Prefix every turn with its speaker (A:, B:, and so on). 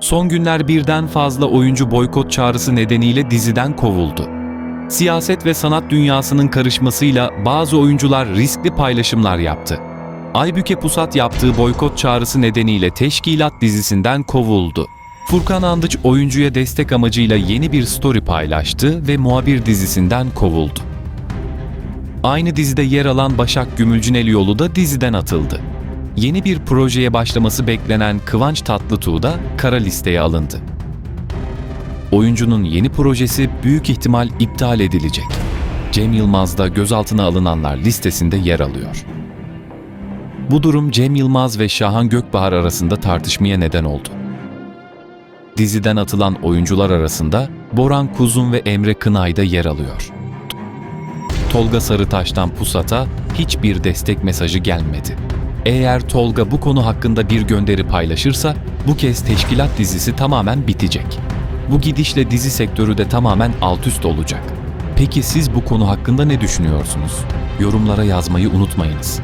A: Son günler birden fazla oyuncu boykot çağrısı nedeniyle diziden kovuldu. Siyaset ve sanat dünyasının karışmasıyla bazı oyuncular riskli paylaşımlar yaptı. Aybüke Pusat yaptığı boykot çağrısı nedeniyle Teşkilat dizisinden kovuldu. Furkan Andıç oyuncuya destek amacıyla yeni bir story paylaştı ve muhabir dizisinden kovuldu. Aynı dizide yer alan Başak Gümülcinelioğlu da diziden atıldı. Yeni bir projeye başlaması beklenen Kıvanç Tatlıtuğ da kara listeye alındı. Oyuncunun yeni projesi büyük ihtimal iptal edilecek. Cem Yılmaz da gözaltına alınanlar listesinde yer alıyor. Bu durum Cem Yılmaz ve Şahan Gökbahar arasında tartışmaya neden oldu. Diziden atılan oyuncular arasında Boran Kuzun ve Emre Kınay da yer alıyor. Tolga Sarıtaş'tan Pusat'a hiçbir destek mesajı gelmedi. Eğer Tolga bu konu hakkında bir gönderi paylaşırsa bu kez teşkilat dizisi tamamen bitecek. Bu gidişle dizi sektörü de tamamen alt üst olacak. Peki siz bu konu hakkında ne düşünüyorsunuz? Yorumlara yazmayı unutmayınız.